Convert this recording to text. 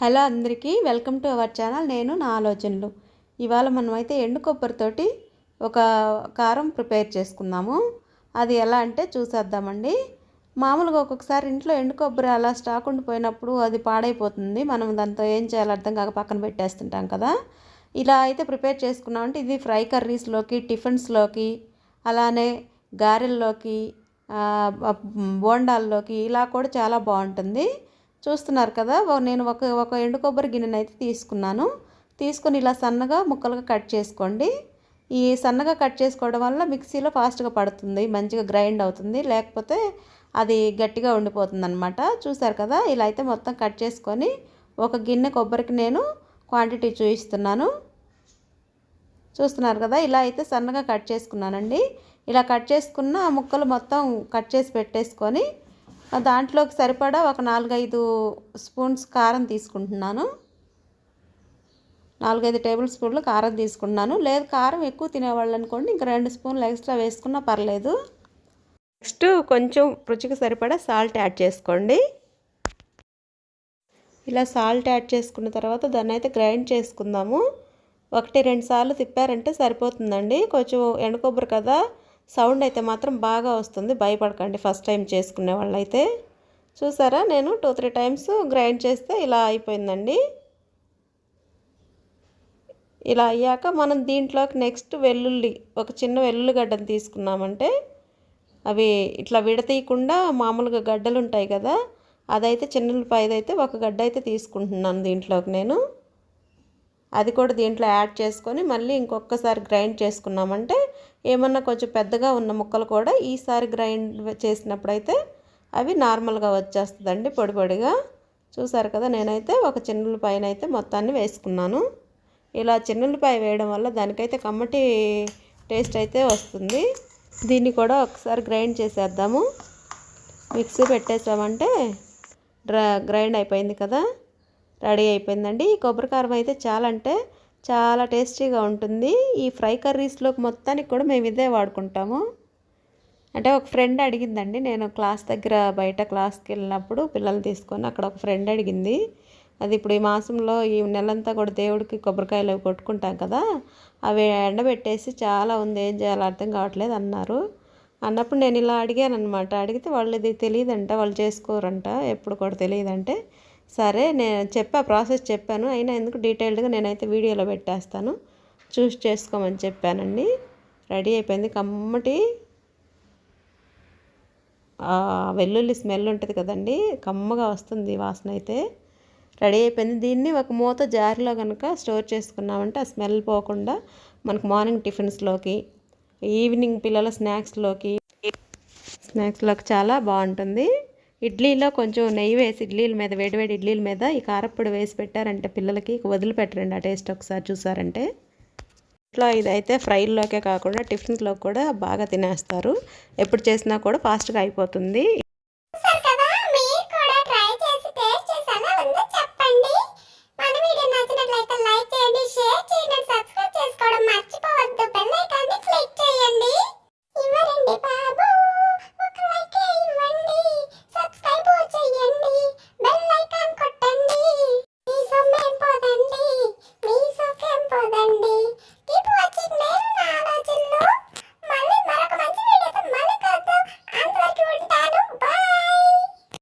Hello అందరికీ welcome to our channel. నేను నా ఆలోచనలు. ఇవాళ మనమైతే ఎండు కొబ్బరితోటి ఒక కారం ప్రిపేర్ చేసుకుందాము. అది ఎలా అంటే చూసేద్దామండి. మామూలుగా ఒక్కొక్కసారి ఇంట్లో ఎండు కొబ్బరి అలా స్టాక్ ఉండిపోయినప్పుడు అది పాడైపోతుంది. మనం దాంతో ఏం చేయాలో అర్థం కాక పక్కన పెట్టేస్తుంటాం కదా. ఇలా అయితే ప్రిపేర్ చేసుకున్నామంటే ఇది ఫ్రై కర్రీస్లోకి టిఫిన్స్లోకి అలానే గారెల్లోకి బోండాల్లోకి ఇలా కూడా చాలా బాగుంటుంది. చూస్తున్నారు కదా నేను ఒక ఒక ఎండు కొబ్బరి గిన్నెని అయితే తీసుకున్నాను. తీసుకొని ఇలా సన్నగా ముక్కలుగా కట్ చేసుకోండి. ఈ సన్నగా కట్ చేసుకోవడం వల్ల మిక్సీలో ఫాస్ట్గా పడుతుంది మంచిగా గ్రైండ్ అవుతుంది లేకపోతే అది గట్టిగా ఉండిపోతుంది అనమాట చూసారు కదా ఇలా అయితే మొత్తం కట్ చేసుకొని ఒక గిన్నె కొబ్బరికి నేను క్వాంటిటీ చూపిస్తున్నాను. చూస్తున్నారు కదా ఇలా అయితే సన్నగా కట్ చేసుకున్నానండి. ఇలా కట్ చేసుకున్న ముక్కలు మొత్తం కట్ చేసి పెట్టేసుకొని దాంట్లోకి సరిపడా ఒక నాలుగైదు స్పూన్స్ కారం తీసుకుంటున్నాను. నాలుగైదు టేబుల్ స్పూన్లు కారం తీసుకుంటున్నాను. లేదు కారం ఎక్కువ తినేవాళ్ళు అనుకోండి ఇంకా రెండు స్పూన్లు ఎక్స్ట్రా వేసుకున్నా పర్లేదు. నెక్స్ట్ కొంచెం రుచికి సరిపడా సాల్ట్ యాడ్ చేసుకోండి. ఇలా సాల్ట్ యాడ్ చేసుకున్న తర్వాత దాన్ని అయితే గ్రైండ్ చేసుకుందాము. ఒకటి రెండు సార్లు తిప్పారంటే సరిపోతుందండి. కొంచెం ఎండు కొబ్బరి కదా సౌండ్ అయితే మాత్రం బాగా వస్తుంది. భయపడకండి ఫస్ట్ టైం చేసుకునే వాళ్ళైతే. చూసారా? నేను టూ త్రీ టైమ్స్ గ్రైండ్ చేస్తే ఇలా అయిపోయిందండి. ఇలా అయ్యాక మనం దీంట్లోకి నెక్స్ట్ వెల్లుల్లి ఒక చిన్న వెల్లుల్లి గడ్డను తీసుకున్నామంటే అవి ఇట్లా విడతీయకుండా మామూలుగా గడ్డలు ఉంటాయి కదా అదైతే చిన్నపాయదైతే ఒక గడ్డ అయితే తీసుకుంటున్నాను దీంట్లోకి నేను. అది కూడా దీంట్లో యాడ్ చేసుకొని మళ్ళీ ఇంకొకసారి గ్రైండ్ చేసుకున్నామంటే ఏమన్నా కొంచెం పెద్దగా ఉన్న ముక్కలు కూడా ఈసారి గ్రైండ్ చేసినప్పుడైతే అవి నార్మల్గా వచ్చేస్తుందండి పొడి పొడిగా. చూసారు కదా నేనైతే ఒక చిన్నులపాయన అయితే మొత్తాన్ని వేసుకున్నాను. ఇలా చిన్నులపాయ వేయడం వల్ల దానికైతే కమ్మటి టేస్ట్ అయితే వస్తుంది. దీన్ని కూడా ఒకసారి గ్రైండ్ చేసేద్దాము. మిక్సీ పెట్టేసామంటే డ్రా గ్రైండ్ అయిపోయింది కదా. రెడీ అయిపోయిందండి. ఈ కొబ్బరి కారం అయితే చాలా అంటే చాలా టేస్టీగా ఉంటుంది. ఈ ఫ్రై కర్రీస్లోకి మొత్తానికి కూడా మేము ఇదే వాడుకుంటాము. అంటే ఒక ఫ్రెండ్ అడిగిందండి. నేను క్లాస్ దగ్గర బయట క్లాస్కి వెళ్ళినప్పుడు పిల్లల్ని తీసుకొని అక్కడ ఒక ఫ్రెండ్ అడిగింది. అది ఇప్పుడు ఈ మాసంలో ఈ నెలంతా కూడా దేవుడికి కొబ్బరికాయలు అవి కొట్టుకుంటాం కదా అవి ఎండబెట్టేసి చాలా ఉంది. ఏం చేయాలో అర్థం కావట్లేదు అన్నారు. అన్నప్పుడు నేను ఇలా అడిగాను అనమాట అడిగితే వాళ్ళు ఇది తెలియదంట వాళ్ళు చేసుకోరంట. ఎప్పుడు కూడా తెలియదంటే సరే నేను చెప్పా ప్రాసెస్ చెప్పాను. అయినా ఎందుకు డీటెయిల్డ్గా నేనైతే వీడియోలో పెట్టేస్తాను. చూస్ చేసుకోమని చెప్పానండి. రెడీ అయిపోయింది. కమ్మటి వెల్లుల్లి స్మెల్ ఉంటుంది కదండి. కమ్మగా వస్తుంది వాసన అయితే. రెడీ అయిపోయింది. దీన్ని ఒక మూత జారిలో కనుక స్టోర్ చేసుకున్నామంటే ఆ స్మెల్ పోకుండా మనకు మార్నింగ్ టిఫిన్స్లోకి ఈవినింగ్ పిల్లల స్నాక్స్లోకి స్నాక్స్లోకి చాలా బాగుంటుంది. ఇడ్లీలో కొంచెం నెయ్యి వేసి ఇడ్లీల మీద వేడివేడి ఇడ్లీల మీద ఈ కారప్పొడి వేసి పెట్టారంటే పిల్లలకి వదిలిపెట్టరండి ఆ టేస్ట్ ఒకసారి చూసారంటే. ఇట్లా ఇదైతే ఫ్రైల్లోకే కాకుండా టిఫిన్స్లో కూడా బాగా తినేస్తారు. ఎప్పుడు చేసినా కూడా ఫాస్ట్గా అయిపోతుంది.